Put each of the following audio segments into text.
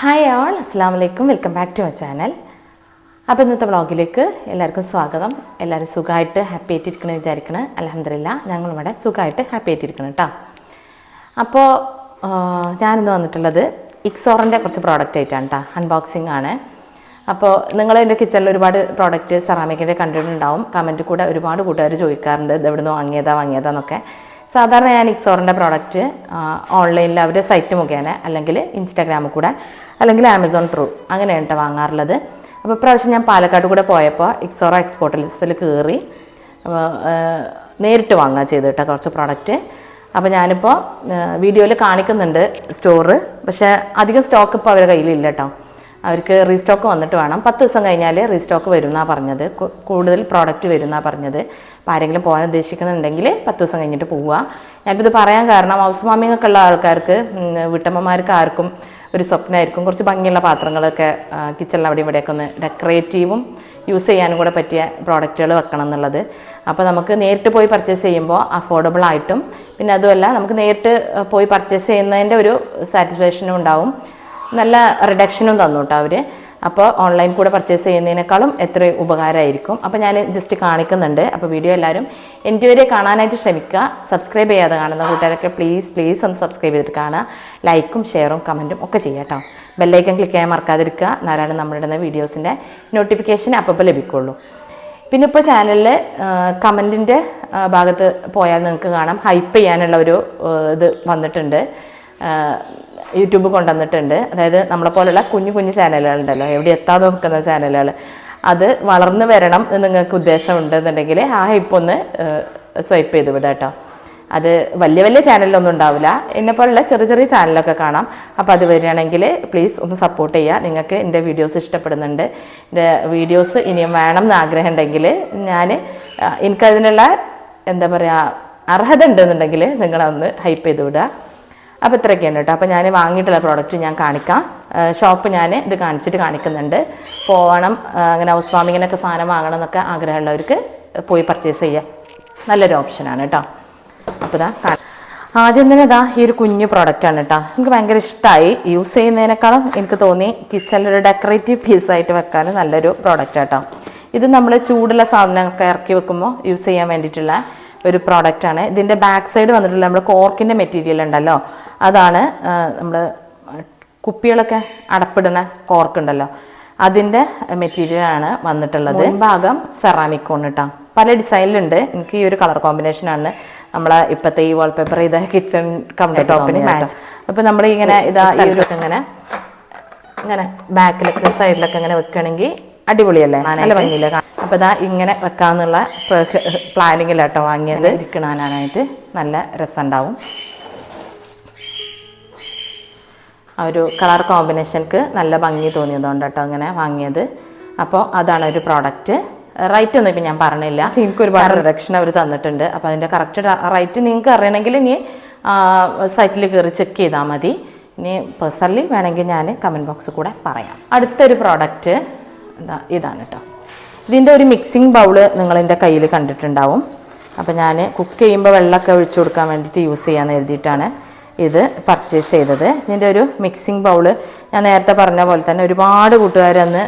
Hi ആൾ അസ്സാം വലൈക്കും welcome back to my channel അപ്പോൾ ഇന്നത്തെ വ്ളോഗിലേക്ക് എല്ലാവർക്കും സ്വാഗതം. എല്ലാവരും സുഖമായിട്ട് ഹാപ്പി ആയിട്ടിരിക്കണം വിചാരിക്കണം. അലഹമില്ല ഞങ്ങളിവിടെ സുഖമായിട്ട് ഹാപ്പി ആയിട്ടിരിക്കണം കേട്ടോ അപ്പോൾ ഞാനിന്ന് വന്നിട്ടുള്ളത് ഇക്സോറിന്റെ കുറച്ച് പ്രോഡക്റ്റ് ആയിട്ടാണ് കേട്ടോ അൺബോക്സിംഗ് ആണ്. അപ്പോൾ നിങ്ങൾ എന്റെ കിച്ചണിൽ ഒരുപാട് പ്രോഡക്റ്റ് സെറാമിക്കിന്റെ കണ്ടിട്ടുണ്ടാവും. കമന്റ് കൂടെ ഒരുപാട് കൂട്ടുകാർ ചോദിക്കാറുണ്ട് ഇത് എവിടെ നിന്ന് വാങ്ങിയതാ വാങ്ങിയതാന്നൊക്കെ സാധാരണ ഞാൻ ഇക്സോറിന്റെ പ്രോഡക്റ്റ് ഓൺലൈനിൽ അവരുടെ സൈറ്റ് മുഖേന അല്ലെങ്കിൽ ഇൻസ്റ്റാഗ്രാമിൽ കൂടെ അല്ലെങ്കിൽ ആമസോൺ ത്രൂ അങ്ങനെയാണ് കേട്ടോ വാങ്ങാറുള്ളത്. അപ്പോൾ ഇപ്രാവശ്യം ഞാൻ പാലക്കാട് കൂടെ പോയപ്പോൾ ഇക്സോറ എക്സ്പോർട്ടിൽസിൽ കയറി നേരിട്ട് വാങ്ങുക ചെയ്ത് കേട്ടോ കുറച്ച് പ്രോഡക്റ്റ് അപ്പോൾ ഞാനിപ്പോൾ വീഡിയോയിൽ കാണിക്കുന്നുണ്ട് സ്റ്റോറ് പക്ഷേ അധികം സ്റ്റോക്ക് ഇപ്പോൾ അവരുടെ കയ്യിലില്ല കേട്ടോ അവർക്ക് റീസ്റ്റോക്ക് വന്നിട്ട് വേണം. പത്ത് ദിവസം കഴിഞ്ഞാൽ റീസ്റ്റോക്ക് വരും എന്നാണ് പറഞ്ഞത് കൂടുതൽ പ്രോഡക്റ്റ് വരും എന്നാണ് പറഞ്ഞത്. അപ്പോൾ ആരെങ്കിലും പോകാൻ ഉദ്ദേശിക്കുന്നുണ്ടെങ്കിൽ പത്ത് ദിവസം കഴിഞ്ഞിട്ട് പോവുക. ഞാനിത് പറയാൻ കാരണം ഹൗസ് വാമിംഗ് ഒക്കെ ഉള്ള ആൾക്കാർക്ക് വീട്ടമ്മമാർക്ക് ആർക്കും ഒരു സ്വപ്നമായിരിക്കും കുറച്ച് ഭംഗിയുള്ള പാത്രങ്ങളൊക്കെ കിച്ചണിൽ അവിടെ ഇവിടെയൊക്കെ ഒന്ന് ഡെക്കറേറ്റീവും യൂസ് ചെയ്യാനും കൂടെ പറ്റിയ പ്രോഡക്റ്റുകൾ വെക്കണം എന്നുള്ളത്. അപ്പോൾ നമുക്ക് നേരിട്ട് പോയി പർച്ചേസ് ചെയ്യുമ്പോൾ അഫോർഡബിൾ ആയിട്ടും പിന്നെ അതുമല്ല നമുക്ക് നേരിട്ട് പോയി പർച്ചേസ് ചെയ്യുന്നതിന്റെ ഒരു സാറ്റിസ്ഫാക്ഷനും ഉണ്ടാവും. നല്ല റിഡക്ഷനും തന്നു കേട്ടോ അവർ അപ്പോൾ ഓൺലൈൻ കൂടെ പർച്ചേസ് ചെയ്യുന്നതിനേക്കാളും എത്ര ഉപകാരമായിരിക്കും. അപ്പോൾ ഞാൻ ജസ്റ്റ് കാണിക്കുന്നുണ്ട്. അപ്പോൾ വീഡിയോ എല്ലാവരും എന്റെ വരെ കാണാനായിട്ട് ശ്രമിക്കുക. സബ്സ്ക്രൈബ് ചെയ്യാതെ കാണുന്ന കൂട്ടുകാരൊക്കെ പ്ലീസ് പ്ലീസ് ഒന്ന് സബ്സ്ക്രൈബ് ചെയ്തിട്ട് കാണുക. ലൈക്കും ഷെയറും കമന്റും ഒക്കെ ചെയ്യുക കേട്ടോ ബെല്ലൈക്കൻ ക്ലിക്ക് ചെയ്യാൻ മറക്കാതിരിക്കുക. എന്നാലാണ് നമ്മളിടുന്ന വീഡിയോസിന്റെ നോട്ടിഫിക്കേഷൻ അപ്പോൾ ലഭിക്കുള്ളൂ. പിന്നെ ഇപ്പോൾ ചാനലിൽ കമന്റിന്റെ ഭാഗത്ത് പോയാൽ നിങ്ങൾക്ക് കാണാം. ഹൈപ്പ് ചെയ്യാനുള്ള ഒരു ഇത് വന്നിട്ടുണ്ട്. യൂട്യൂബ് കൊണ്ടുവന്നിട്ടുണ്ട്. അതായത് നമ്മളെ പോലുള്ള കുഞ്ഞു കുഞ്ഞു ചാനലുകളുണ്ടല്ലോ. എവിടെ എത്താതെ നോക്കുന്ന ചാനലുകൾ. അത് വളർന്നു വരണം എന്ന് നിങ്ങൾക്ക് ഉദ്ദേശം ഉണ്ടെന്നുണ്ടെങ്കിൽ ആ ഹൈപ്പ് ഒന്ന് സ്വൈപ്പ് ചെയ്ത് വിടാം കേട്ടോ. അത് വലിയ വലിയ ചാനലൊന്നും ഉണ്ടാവില്ല. എന്നെ പോലുള്ള ചെറിയ ചെറിയ ചാനലൊക്കെ കാണാം. അപ്പോൾ അത് വരികയാണെങ്കിൽ പ്ലീസ് ഒന്ന് സപ്പോർട്ട് ചെയ്യുക. നിങ്ങൾക്ക് എന്റെ വീഡിയോസ് ഇഷ്ടപ്പെടുന്നുണ്ട്. എന്റെ വീഡിയോസ് ഇനിയും വേണം എന്ന് ആഗ്രഹം ഉണ്ടെങ്കിൽ ഞാൻ എനിക്കതിനുള്ള എന്താ പറയുക അർഹത ഉണ്ടെന്നുണ്ടെങ്കിൽ നിങ്ങളൊന്ന് ഹൈപ്പ് ചെയ്ത് വിടുക. അപ്പോൾ ഇത്രയൊക്കെയാണ് കേട്ടോ. അപ്പോൾ ഞാൻ വാങ്ങിയിട്ടുള്ള പ്രോഡക്റ്റ് ഞാൻ കാണിക്കാം. ഷോപ്പ് ഞാൻ ഇത് കാണിച്ചിട്ട് കാണിക്കുന്നുണ്ട്. പോകണം അങ്ങനെ ഹൗസ് വാമിങ്ങിനൊക്കെ സാധനം വാങ്ങണം എന്നൊക്കെ ആഗ്രഹമുള്ളവർക്ക് പോയി പർച്ചേസ് ചെയ്യാം. നല്ലൊരു ഓപ്ഷനാണ് കേട്ടോ. അപ്പോൾ ഇതാ ആദ്യം തന്നെ ഇതാ ഈ ഒരു കുഞ്ഞു പ്രോഡക്റ്റാണ് കേട്ടോ. എനിക്ക് ഭയങ്കര ഇഷ്ടമായി യൂസ് ചെയ്യുന്നതിനേക്കാളും എനിക്ക് തോന്നി കിച്ചണിലൊരു ഡെക്കറേറ്റീവ് പീസായിട്ട് വെക്കാൻ നല്ലൊരു പ്രോഡക്റ്റ് കേട്ടോ. ഇത് നമ്മൾ ചൂടുള്ള സാധനങ്ങളൊക്കെ ഇറക്കി വെക്കുമ്പോൾ യൂസ് ചെയ്യാൻ വേണ്ടിയിട്ടുള്ള ഒരു പ്രോഡക്റ്റാണ് ഇതിന്റെ ബാക്ക് സൈഡ് വന്നിട്ടുള്ള നമ്മുടെ കോർക്കിന്റെ മെറ്റീരിയൽ ഉണ്ടല്ലോ. അതാണ് നമ്മൾ കുപ്പികളൊക്കെ അടപ്പിടുന്ന കോർക്ക് ഉണ്ടല്ലോ. അതിന്റെ മെറ്റീരിയലാണ് വന്നിട്ടുള്ളത്. ഭാഗം സെറാമിക് കോൺ കേട്ടോ പല ഡിസൈനിലുണ്ട് എനിക്ക് ഈ ഒരു കളർ കോമ്പിനേഷനാണ് നമ്മളെ ഇപ്പോഴത്തെ ഈ വാൾപേപ്പർ ഇത് കിച്ചൺ കൗണ്ടർ ടോപ്പിന് മാച്ച് അപ്പോൾ നമ്മൾ ഇങ്ങനെ ഇതാ ഈ ഒരു ഇങ്ങനെ ഇങ്ങനെ ബാക്കിലൊക്കെ സൈഡിലൊക്കെ ഇങ്ങനെ വെക്കുകയാണെങ്കിൽ അടിപൊളിയല്ലേ? നല്ല ഭംഗിയില്ലേ? അപ്പൊ അപ്പോൾ ഇതാ ഇങ്ങനെ വെക്കാന്നുള്ള പ്ലാനിങ്ങിലാട്ടോ വാങ്ങിയത്. ഇരിക്കണാനായിട്ട് നല്ല രസമുണ്ടാവും ആ ഒരു കളർ കോമ്പിനേഷൻക്ക് നല്ല ഭംഗി തോന്നിയതുകൊണ്ട് കേട്ടോ അങ്ങനെ വാങ്ങിയത്. അപ്പോൾ അതാണ് ഒരു പ്രോഡക്റ്റ്. റൈറ്റ് ഒന്നും ഇപ്പം ഞാൻ പറഞ്ഞില്ല. എനിക്ക് ഒരുപാട് റിഡക്ഷൻ അവർ തന്നിട്ടുണ്ട്. അപ്പോൾ അതിന്റെ കറക്റ്റ് റൈറ്റ് നിങ്ങൾക്ക് അറിയണമെങ്കിൽ ഇനി സൈറ്റിൽ കയറി ചെക്ക് ചെയ്താൽ മതി. ഇനി പേഴ്സണലി വേണമെങ്കിൽ ഞാൻ കമന്റ് ബോക്സിൽ കൂടെ പറയാം. അടുത്തൊരു പ്രോഡക്റ്റ് ഇതാണ് കേട്ടോ ഇതിന്റെ ഒരു മിക്സിംഗ് ബൗൾ നിങ്ങളെന്റെ കയ്യിൽ കണ്ടിട്ടുണ്ടാവും. അപ്പോൾ ഞാൻ കുക്ക് ചെയ്യുമ്പോൾ വെള്ളമൊക്കെ ഒഴിച്ചു കൊടുക്കാൻ വേണ്ടിയിട്ട് യൂസ് ചെയ്യാമെന്ന് എഴുതിയിട്ടാണ് ഇത് പർച്ചേസ് ചെയ്തത്. ഇതിന്റെ ഒരു മിക്സിംഗ് ബൗൾ ഞാൻ നേരത്തെ പറഞ്ഞ പോലെ തന്നെ ഒരുപാട് കൂട്ടുകാരന്ന്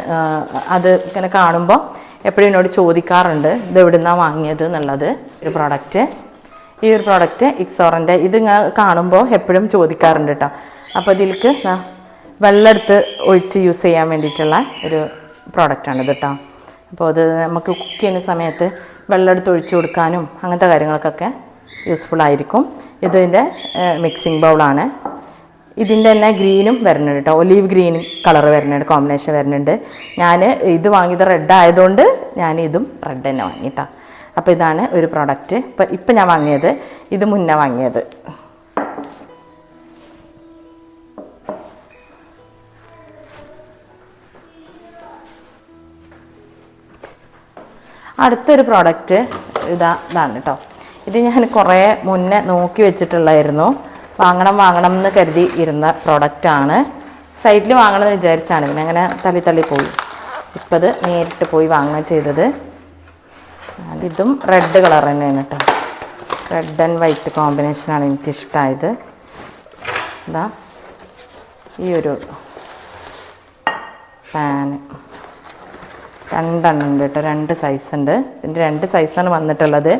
അത് ഇങ്ങനെ കാണുമ്പോൾ എപ്പോഴും എന്നോട് ചോദിക്കാറുണ്ട് ഇത് എവിടുന്നാണ് വാങ്ങിയത്? എന്നുള്ളത്. ഒരു പ്രോഡക്റ്റ് ഈ ഒരു പ്രോഡക്റ്റ് ഇക്സോറിന്റെ ഇത് ഇങ്ങനെ കാണുമ്പോൾ എപ്പോഴും ചോദിക്കാറുണ്ട് കേട്ടോ അപ്പോൾ ഇതിലേക്ക് വെള്ളം എടുത്ത് ഒഴിച്ച് യൂസ് ചെയ്യാൻ വേണ്ടിയിട്ടുള്ള ഒരു പ്രോഡക്റ്റാണ് ഇത് കേട്ടോ അപ്പോൾ അത് നമുക്ക് കുക്ക് ചെയ്യുന്ന സമയത്ത് വെള്ളം എടുത്ത് ഒഴിച്ചു കൊടുക്കാനും അങ്ങനത്തെ കാര്യങ്ങൾക്കൊക്കെ യൂസ്ഫുൾ ആയിരിക്കും. ഇതിന്റെ മിക്സിംഗ് ബൗളാണ് ഇതിന്റെ തന്നെ ഗ്രീനും വരുന്നുണ്ട് കേട്ടോ ഒലീവ് ഗ്രീൻ കളർ വരുന്നുണ്ട് കോമ്പിനേഷൻ വരുന്നുണ്ട്. ഞാൻ ഇത് വാങ്ങിയത് റെഡ് ആയതുകൊണ്ട് ഞാൻ ഇതും റെഡ് തന്നെ വാങ്ങി കേട്ടോ അപ്പോൾ ഇതാണ് ഒരു പ്രോഡക്റ്റ് ഇപ്പം ഇപ്പം ഞാൻ വാങ്ങിയത് ഇത് മുന്നേ വാങ്ങിയത്. അടുത്തൊരു പ്രോഡക്റ്റ് ഇതാ ഇതാണ് കേട്ടോ ഇത് ഞാൻ കുറേ മുന്നേ നോക്കി വെച്ചിട്ടുള്ളായിരുന്നു. വാങ്ങണം വാങ്ങണം എന്ന് കരുതി ഇരുന്ന പ്രോഡക്റ്റാണ് സൈറ്റിൽ വാങ്ങണം എന്ന് വിചാരിച്ചാണ്. പിന്നെ അങ്ങനെ തള്ളി തള്ളി പോയി. ഇപ്പം ഇത് നേരിട്ട് പോയി വാങ്ങുക ചെയ്തത്. ഇതും റെഡ് കളർ തന്നെയാണ് കേട്ടോ റെഡ് ആൻഡ് വൈറ്റ് കോമ്പിനേഷനാണ് എനിക്കിഷ്ടമായത് ഇതാ ഈ ഒരു പാന് രണ്ടെണ്ണം ഉണ്ട് കേട്ടോ. രണ്ട് സൈസ് ഉണ്ട്. ഇതിന്റെ രണ്ട് സൈസാണ് വന്നിട്ടുള്ളത്.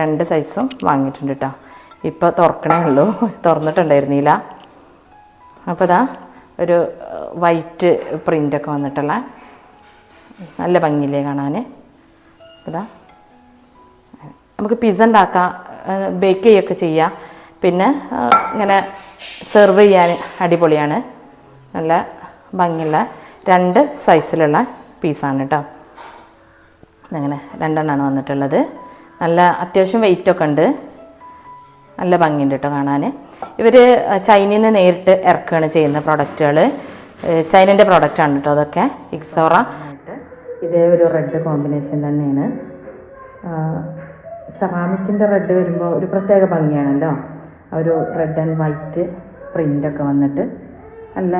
രണ്ട് സൈസും വാങ്ങിയിട്ടുണ്ട് കേട്ടോ. ഇപ്പോൾ തുറക്കണേ ഉള്ളൂ. തുറന്നിട്ടുണ്ടായിരുന്നില്ല അപ്പോൾ ഇതാ ഒരു വൈറ്റ് പ്രിന്റൊക്കെ വന്നിട്ടുള്ള. നല്ല ഭംഗിയില്ലേ കാണാൻ ഇതാ. നമുക്ക് പിസ ഉണ്ടാക്കാം ബേക്ക് ചെയ്യുകയൊക്കെ ചെയ്യാം. പിന്നെ ഇങ്ങനെ സെർവ് ചെയ്യാൻ അടിപൊളിയാണ്. നല്ല ഭംഗിയുള്ള രണ്ട് സൈസിലുള്ള പീസാണ് കേട്ടോ അങ്ങനെ രണ്ടെണ്ണമാണ് വന്നിട്ടുള്ളത്. നല്ല അത്യാവശ്യം വെയിറ്റൊക്കെ ഉണ്ട്. നല്ല ഭംഗിയുണ്ട് കേട്ടോ കാണാൻ ഇവർ ചൈനയിൽ നിന്ന് നേരിട്ട് ഇറക്കുകയാണ് ചെയ്യുന്ന പ്രൊഡക്റ്റുകൾ ചൈനന്റെ പ്രൊഡക്റ്റാണ് കേട്ടോ അതൊക്കെ. ഇക്സോറ ഇതേ ഒരു റെഡ് കോമ്പിനേഷൻ തന്നെയാണ്. സെറാമിക്കിന്റെ റെഡ് വരുമ്പോൾ ഒരു പ്രത്യേക ഭംഗിയാണല്ലോ. ഒരു റെഡ് ആൻഡ് വൈറ്റ് പ്രിന്റൊക്കെ വന്നിട്ട് നല്ല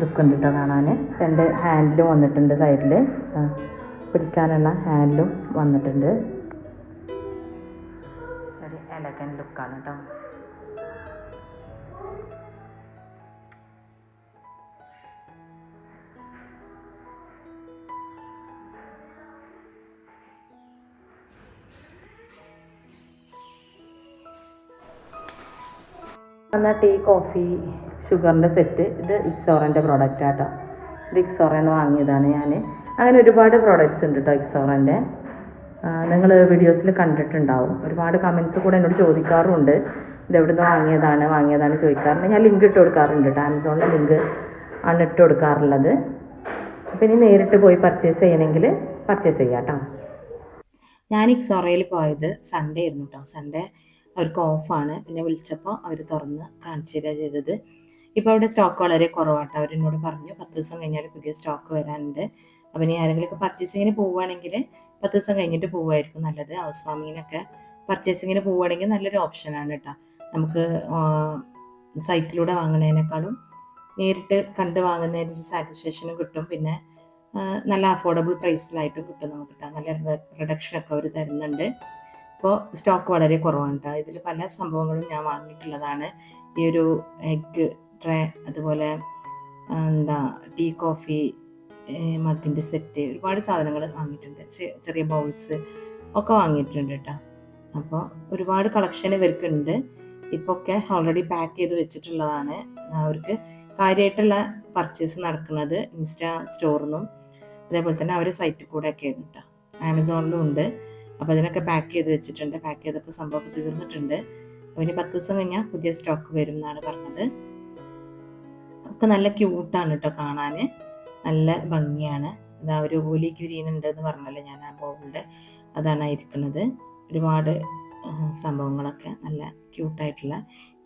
ലുക്ക് ഉണ്ട് കേട്ടോ കാണാൻ. രണ്ട് ഹാൻഡിലും വന്നിട്ടുണ്ട് സൈഡിൽ പിടിക്കാനുള്ള ഹാൻഡിലും വന്നിട്ടുണ്ട്. ഒരു ലുക്കാണ് കേട്ടോ ടീ കോഫി ഷുഗറിന്റെ സെറ്റ്. ഇത് ഇക്സോറന്റെ പ്രോഡക്റ്റ് ആട്ടോ. ഇത് ഇക്സോറന്ന് വാങ്ങിയതാണ് ഞാൻ അങ്ങനെ ഒരുപാട് പ്രോഡക്റ്റ്സ് ഉണ്ട് കേട്ടോ ഇക്സോറന്റെ. നിങ്ങൾ വീഡിയോസിൽ കണ്ടിട്ടുണ്ടാവും. ഒരുപാട് കമൻസ് കൂടെ എന്നോട് ചോദിക്കാറുമുണ്ട്. ഇത് എവിടുന്ന് വാങ്ങിയതാണ് വാങ്ങിയതാണ് ചോദിക്കാറുണ്ട്. ഞാൻ ലിങ്ക് ഇട്ട് കൊടുക്കാറുണ്ട് കേട്ടോ ആമസോണിലെ ലിങ്ക് ആണ് ഇട്ട് കൊടുക്കാറുള്ളത്. അപ്പം ഇനി നേരിട്ട് പോയി പർച്ചേസ് ചെയ്യണമെങ്കിൽ പർച്ചേസ് ചെയ്യാം കേട്ടോ ഞാൻ ഇക്സോറയിൽ പോയത് സൺഡേ ആയിരുന്നു കേട്ടോ സൺഡേ അവർക്ക് ഓഫാണ് പിന്നെ വിളിച്ചപ്പോൾ അവർ തുറന്ന് കാണിച്ചു തരിക ചെയ്തത്. ഇപ്പോൾ അവിടെ സ്റ്റോക്ക് വളരെ കുറവാട്ടോ. അവരെന്നോട് പറഞ്ഞു പത്ത് ദിവസം കഴിഞ്ഞാൽ പുതിയ സ്റ്റോക്ക് വരാനുണ്ട്. അപ്പം ഇനി ആരെങ്കിലുമൊക്കെ പർച്ചേസിങ്ങിന് പോവുകയാണെങ്കിൽ പത്ത് ദിവസം കഴിഞ്ഞിട്ട് പോവുമായിരിക്കും നല്ലത്. ഹൗസ് വാമിങ്ങിനൊക്കെ പർച്ചേസിങ്ങിന് പോവുകയാണെങ്കിൽ നല്ലൊരു ഓപ്ഷനാണ് കേട്ടോ നമുക്ക് സൈറ്റിലൂടെ വാങ്ങുന്നതിനേക്കാളും നേരിട്ട് കണ്ട് വാങ്ങുന്നതിന് ഒരു സാറ്റിസ്ഫാക്ഷനും കിട്ടും. പിന്നെ നല്ല അഫോർഡബിൾ പ്രൈസിലായിട്ടും കിട്ടും നമുക്ക് കേട്ടോ നല്ല റിഡക്ഷനൊക്കെ അവർ തരുന്നുണ്ട്. ഇപ്പോൾ സ്റ്റോക്ക് വളരെ കുറവാണ് കേട്ടോ ഇതിൽ പല സംഭവങ്ങളും ഞാൻ വാങ്ങിയിട്ടുള്ളതാണ്. ഈ ഒരു എഗ്ഗ് ട്രേ അതുപോലെ എന്താ ടീ കോഫി മദ്യന്റെ സെറ്റ് ഒരുപാട് സാധനങ്ങൾ വാങ്ങിയിട്ടുണ്ട്. ചെറിയ ബൗൾസ് ഒക്കെ വാങ്ങിയിട്ടുണ്ട് കേട്ടോ അപ്പോൾ ഒരുപാട് കളക്ഷൻ ഇവർക്കുണ്ട്. ഇപ്പോൾ ഒക്കെ ഓൾറെഡി പാക്ക് ചെയ്ത് വെച്ചിട്ടുള്ളതാണ്. അവർക്ക് കാര്യമായിട്ടുള്ള പർച്ചേസ് നടക്കുന്നത് ഇൻസ്റ്റാ സ്റ്റോറിൽ നിന്നും അതേപോലെ തന്നെ അവരെ സൈറ്റിൽ കൂടെ ഒക്കെ ഉണ്ട് കേട്ടോ ആമസോണിലും ഉണ്ട്. അപ്പോൾ അതിനൊക്കെ പാക്ക് ചെയ്ത് വെച്ചിട്ടുണ്ട്. പാക്ക് ചെയ്തപ്പോൾ സംഭവം തീർന്നിട്ടുണ്ട്. അപ്പോൾ ഇനി പത്ത് ദിവസം കഴിഞ്ഞാൽ പുതിയ സ്റ്റോക്ക് വരും എന്നാണ് പറഞ്ഞത്. ഒക്കെ നല്ല ക്യൂട്ടാണ് കേട്ടോ കാണാൻ നല്ല ഭംഗിയാണ്. ഇതാ ഒരു ഓലി ഗ്രീൻ ഉണ്ട് എന്ന് പറഞ്ഞല്ലോ ഞാൻ ആ ബോബിന്റെ അതാണ് ഇരിക്കുന്നത് ഒരുപാട് സംഭവങ്ങളൊക്കെ നല്ല ക്യൂട്ടായിട്ടുള്ള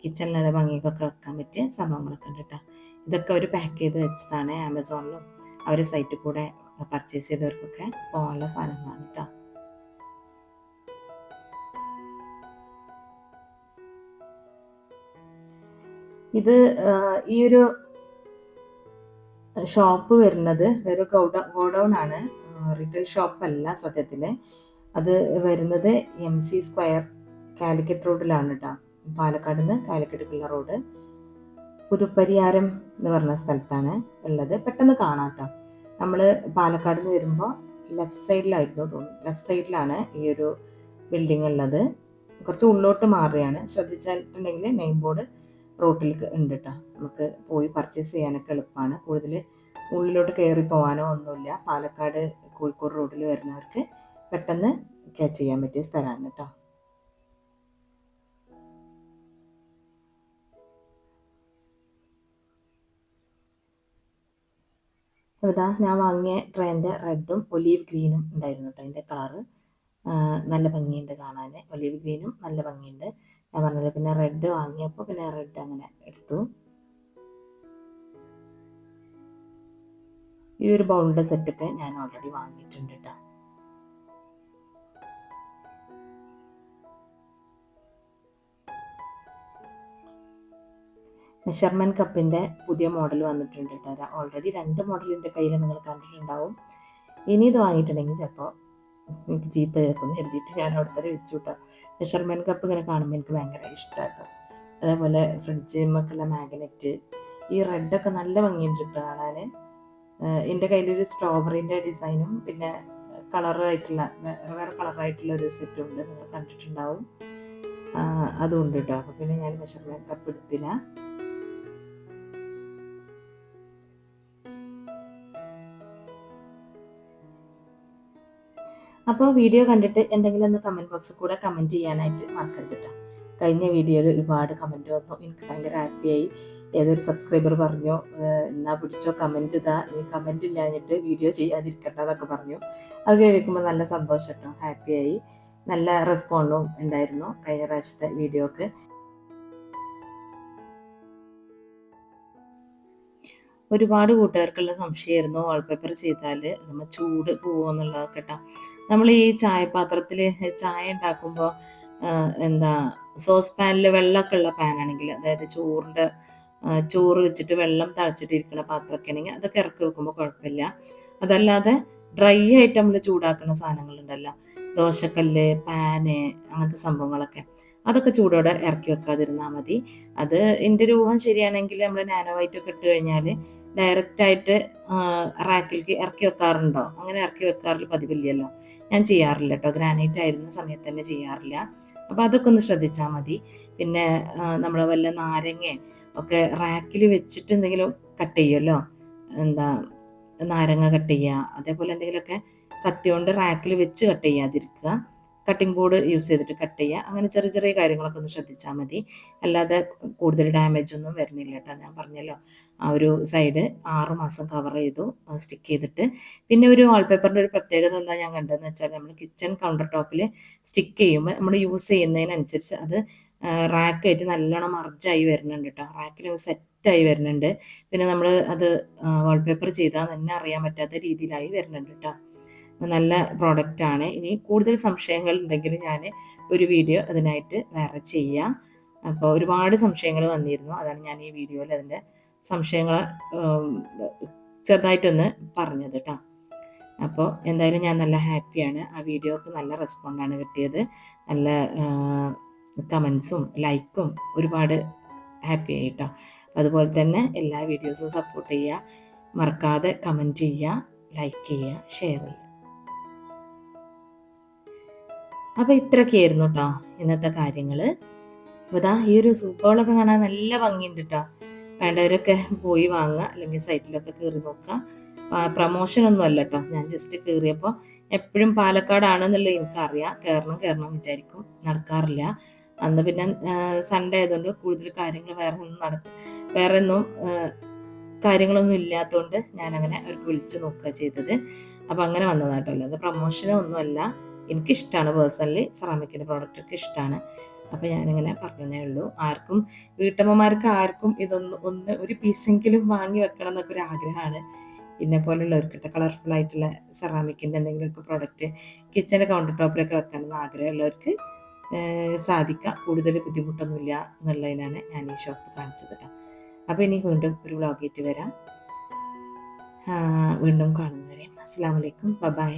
കിച്ചണിൽ നല്ല ഭംഗിക്കൊക്കെ വെക്കാൻ പറ്റിയ സംഭവങ്ങളൊക്കെ ഉണ്ട് കേട്ടോ ഇതൊക്കെ ഒരു പാക്ക് ചെയ്ത് വെച്ചതാണ് ആമസോണിലും. അവർ സൈറ്റിൽ കൂടെ പർച്ചേസ് ചെയ്തവർക്കൊക്കെ പോകാനുള്ള സാധനങ്ങളാണ് കേട്ടോ ഇത് ഈ ഒരു ഷോപ്പ് വരുന്നത് ഒരു ഗോഡ ഗോഡൗൺ ആണ് റീറ്റെയിൽ ഷോപ്പ് അല്ല സത്യത്തിൽ അത് വരുന്നത് എം സി സ്ക്വയർ കാലിക്കറ്റ് റോഡിലാണ് കേട്ടോ പാലക്കാട് നിന്ന് കാലിക്കറ്റുള്ള റോഡ്. പുതുപ്പരിയാരം എന്ന് പറഞ്ഞ സ്ഥലത്താണ് ഉള്ളത്. പെട്ടെന്ന് കാണാം കേട്ടോ നമ്മൾ പാലക്കാട് നിന്ന് വരുമ്പോൾ ലെഫ്റ്റ് സൈഡിലായിരുന്നു തോന്നുന്നു. ലെഫ്റ്റ് സൈഡിലാണ് ഈ ഒരു ബിൽഡിംഗ് ഉള്ളത് കുറച്ച് ഉള്ളോട്ട് മാറുകയാണ്. ശ്രദ്ധിച്ചിട്ടുണ്ടെങ്കിൽ നെയിം ബോർഡ് റോട്ടിൽ ഉണ്ട് കേട്ടോ നമുക്ക് പോയി പർച്ചേസ് ചെയ്യാനൊക്കെ എളുപ്പമാണ് കൂടുതൽ ഉള്ളിലോട്ട് കയറി പോകാനോ ഒന്നുമില്ല. പാലക്കാട് കോഴിക്കോട് റോഡിൽ വരുന്നവർക്ക് പെട്ടെന്ന് ക്യാച്ച് ചെയ്യാൻ പറ്റിയ സ്ഥലമാണ് കേട്ടോ ഇതാ ഞാൻ വാങ്ങിയ ട്രെയിന്റെ റെഡും ഒലീവ് ഗ്രീനും ഉണ്ടായിരുന്നു കേട്ടോ അതിന്റെ കളറ് നല്ല ഭംഗിയുണ്ട് കാണാൻ ഒലീവ് ഗ്രീനും നല്ല ഭംഗിയുണ്ട്. ഞാൻ പറഞ്ഞത് പിന്നെ റെഡ് വാങ്ങിയപ്പോൾ പിന്നെ റെഡ് അങ്ങനെ എടുത്തു. ഈ ഒരു ബൗളിന്റെ സെറ്റൊക്കെ ഞാൻ ഓൾറെഡി വാങ്ങിയിട്ടുണ്ട് കേട്ടോ മെഷർമെന്റ് കപ്പിന്റെ പുതിയ മോഡൽ വന്നിട്ടുണ്ട് കേട്ടോ ഓൾറെഡി രണ്ട് മോഡലിന്റെ കയ്യിൽ നിങ്ങൾ കണ്ടിട്ടുണ്ടാവും. ഇനി ഇത് വാങ്ങിയിട്ടുണ്ടെങ്കിൽ ചിലപ്പോൾ എനിക്ക് ജീപ്പ് കേൾക്കുമെന്ന് എഴുതിയിട്ട് ഞാൻ അവിടെ തന്നെ വെച്ചു കേട്ടോ മെഷർമെന്റ് കപ്പ് ഇങ്ങനെ കാണുമ്പോൾ എനിക്ക് ഭയങ്കര ഇഷ്ടമാട്ടോ അതേപോലെ ഫ്രിഡ്ജ് മക്കളുടെ മാഗ്നറ്റ് ഈ റെഡൊക്കെ നല്ല ഭംഗിയുണ്ട് കേട്ടോ കാണാൻ. എന്റെ കയ്യിലൊരു സ്ട്രോബെറിന്റെ ഡിസൈനും പിന്നെ കളറായിട്ടുള്ള വേറെ വേറെ കളറായിട്ടുള്ള ഒരു സെറ്റും ഉണ്ട്. നിങ്ങൾ കണ്ടിട്ടുണ്ടാവും. അതുകൊണ്ട് കേട്ടോ അപ്പോൾ പിന്നെ ഞാൻ മെഷർമെന്റ് കപ്പ് എടുത്തില്ല. അപ്പോൾ വീഡിയോ കണ്ടിട്ട് എന്തെങ്കിലും ഒന്ന് കമന്റ് ബോക്സിൽ കൂടെ കമന്റ് ചെയ്യാനായിട്ട് മറക്കരുത് കേട്ടോ കഴിഞ്ഞ വീഡിയോയിൽ ഒരുപാട് കമന്റ് വന്നു. എനിക്ക് ഭയങ്കര ഹാപ്പിയായി ഏതൊരു സബ്സ്ക്രൈബർ പറഞ്ഞു "ഏഹ് എന്നാ പിടിച്ചോ കമന്റ് ഇതാ. ഇനി കമന്റ് ഇല്ലാഞ്ഞിട്ട് വീഡിയോ ചെയ്യാതിരിക്കട്ടെ എന്നൊക്കെ പറഞ്ഞു. അത് കേൾക്കുമ്പോൾ നല്ല സന്തോഷം കേട്ടോ ഹാപ്പിയായി നല്ല റെസ്പോണ്ടും ഉണ്ടായിരുന്നു കഴിഞ്ഞ പ്രാവശ്യത്തെ വീഡിയോക്ക് ഒരുപാട് കൂട്ടുകാർക്കുള്ള സംശയമായിരുന്നു വാൾപേപ്പർ ചെയ്താൽ നമ്മൾ ചൂട് പോവുമോ എന്നുള്ളതൊക്കെ കേട്ടോ. നമ്മൾ ഈ ചായപാത്രത്തിൽ ചായ ഉണ്ടാക്കുമ്പോൾ എന്താ സോസ് പാനിൽ വെള്ളമൊക്കെ ഉള്ള പാനാണെങ്കിൽ അതായത് ചോറിന്റെ ചോറ് വെച്ചിട്ട് വെള്ളം തളച്ചിട്ടിരിക്കുന്ന പാത്രമൊക്കെ ആണെങ്കിൽ അതൊക്കെ ഇറക്കി വെക്കുമ്പോൾ കുഴപ്പമില്ല. അതല്ലാതെ ഡ്രൈ ആയിട്ട് നമ്മൾ ചൂടാക്കുന്ന സാധനങ്ങളുണ്ടല്ലോ. ദോശക്കല്ല് പാന് അങ്ങനത്തെ സംഭവങ്ങളൊക്കെ. അതൊക്കെ ചൂടോടെ ഇറക്കി വെക്കാതിരുന്നാൽ മതി. അത് എന്റെ രൂപം ശരിയാണെങ്കിൽ നമ്മൾ നാനോ വൈറ്റ് ഒക്കെ ഇട്ട് കഴിഞ്ഞാൽ ഡയറക്റ്റായിട്ട് റാക്കിലേക്ക് ഇറക്കി വെക്കാറുണ്ടോ? അങ്ങനെ ഇറക്കി വെക്കാറിൽ പതിവില്ലല്ലോ. ഞാൻ ചെയ്യാറില്ല കേട്ടോ ഗ്രാനൈറ്റ് ആയിരുന്ന സമയത്ത് തന്നെ ചെയ്യാറില്ല. അപ്പോൾ അതൊക്കെ ഒന്ന് ശ്രദ്ധിച്ചാൽ മതി. പിന്നെ നമ്മൾ വല്ല നാരങ്ങ ഒക്കെ റാക്കിൽ വെച്ചിട്ട് എന്തെങ്കിലും കട്ട് ചെയ്യുമല്ലോ എന്താ നാരങ്ങ കട്ട് ചെയ്യുക. അതേപോലെ എന്തെങ്കിലുമൊക്കെ കത്തി കൊണ്ട് റാക്കിൽ വെച്ച് കട്ട് ചെയ്യാതിരിക്കുക. കട്ടിംഗ് ബോർഡ് യൂസ് ചെയ്തിട്ട് കട്ട് ചെയ്യുക അങ്ങനെ ചെറിയ ചെറിയ കാര്യങ്ങളൊക്കെ ഒന്ന് ശ്രദ്ധിച്ചാൽ മതി. അല്ലാതെ കൂടുതൽ ഡാമേജ് ഒന്നും വരുന്നില്ല കേട്ടോ ഞാൻ പറഞ്ഞല്ലോ. ആ ഒരു സൈഡ് ആറ് മാസം കവർ ചെയ്തു സ്റ്റിക്ക് ചെയ്തിട്ട്. പിന്നെ ഒരു വാൾപേപ്പറിന്റെ ഒരു പ്രത്യേകത എന്താ ഞാൻ കണ്ടതെന്ന് വെച്ചാൽ നമ്മൾ കിച്ചൺ കൗണ്ടർ ടോപ്പിൽ സ്റ്റിക്ക് ചെയ്യുമ്പോൾ നമ്മൾ യൂസ് ചെയ്യുന്നതിനനുസരിച്ച് അത് റാക്കായിട്ട് നല്ലോണം മർജായി വരുന്നുണ്ട് കേട്ടോ റാക്കിൽ സെറ്റായി വരുന്നുണ്ട്. പിന്നെ നമ്മൾ അത് വാൾപേപ്പർ ചെയ്താൽ തന്നെ അറിയാൻ പറ്റാത്ത രീതിയിലായി വരുന്നുണ്ട് കേട്ടോ നല്ല പ്രോഡക്റ്റാണ് ഇനി കൂടുതൽ സംശയങ്ങൾ ഉണ്ടെങ്കിൽ ഞാൻ ഒരു വീഡിയോ അതിനായിട്ട് വേറെ ചെയ്യാം. അപ്പോൾ ഒരുപാട് സംശയങ്ങൾ വന്നിരുന്നു. അതാണ് ഞാൻ ഈ വീഡിയോയിൽ അതിന്റെ സംശയങ്ങൾ ചെറുതായിട്ടൊന്ന് പറഞ്ഞത് കേട്ടോ അപ്പോൾ എന്തായാലും ഞാൻ നല്ല ഹാപ്പിയാണ് ആ വീഡിയോക്ക് നല്ല റെസ്പോണ്ടാണ് കിട്ടിയത്. നല്ല കമൻസും ലൈക്കും ഒരുപാട് ഹാപ്പി കേട്ടോ അതുപോലെ തന്നെ എല്ലാ വീഡിയോസും സപ്പോർട്ട് ചെയ്യുക. മറക്കാതെ കമന്റ് ചെയ്യുക ലൈക്ക് ചെയ്യുക ഷെയർ ചെയ്യുക. അപ്പോൾ ഇത്രയൊക്കെയായിരുന്നു കേട്ടോ ഇന്നത്തെ കാര്യങ്ങൾ അപ്പോൾ ഈ ഒരു സൂപ്പുകളൊക്കെ കാണാൻ നല്ല ഭംഗിയുണ്ട് കേട്ടോ വേണ്ടവരൊക്കെ പോയി വാങ്ങുക അല്ലെങ്കിൽ സൈറ്റിലൊക്കെ കയറി നോക്കുക. പ്രമോഷൻ ഒന്നും അല്ല കേട്ടോ ഞാൻ ജസ്റ്റ് കയറിയപ്പോൾ എപ്പോഴും പാലക്കാടാണെന്നുള്ളത് എനിക്കറിയാം. കയറണം കയറണം വിചാരിക്കും. നടക്കാറില്ല. അന്ന് പിന്നെ സൺഡേ ആയതുകൊണ്ട് കൂടുതൽ കാര്യങ്ങൾ വേറെ ഒന്നും നടക്കും വേറെ ഒന്നും കാര്യങ്ങളൊന്നും ഇല്ലാത്തതുകൊണ്ട് ഞാനങ്ങനെ അവർക്ക് വിളിച്ചു നോക്കുക ചെയ്തത്. അപ്പോൾ അങ്ങനെ വന്നതാട്ടോ അല്ലാതെ പ്രമോഷനോ ഒന്നുമല്ല എനിക്കിഷ്ടമാണ് പേഴ്സണലി സെറാമിക്കിന്റെ പ്രോഡക്റ്റൊക്കെ ഇഷ്ടമാണ് അപ്പോൾ ഞാനിങ്ങനെ പറഞ്ഞതേ ഉള്ളൂ. ആർക്കും വീട്ടമ്മമാർക്ക് ആർക്കും ഇതൊന്ന് ഒന്ന് ഒരു പീസെങ്കിലും വാങ്ങി വെക്കണം എന്നൊക്കെ ഒരു ആഗ്രഹമാണ്. പിന്നെ പോലുള്ളവർക്കിട്ട് കളർഫുൾ ആയിട്ടുള്ള സെറാമിക്കിന്റെ എന്തെങ്കിലുമൊക്കെ പ്രോഡക്റ്റ് കിച്ചന്റെ കൗണ്ടർ ടോപ്പിലൊക്കെ വെക്കാനൊന്നും ആഗ്രഹമുള്ളവർക്ക് സാധിക്കാം. കൂടുതൽ ബുദ്ധിമുട്ടൊന്നുമില്ല എന്നുള്ളതിനാണ് ഞാൻ ഈ ഷോപ്പ് കാണിച്ചത് കേട്ടോ അപ്പോൾ ഇനി വീണ്ടും ഒരു വ്ളോഗായിട്ട് വരാം. വീണ്ടും കാണുന്നവരെ. അസ്സാം വലൈക്കും ബൈ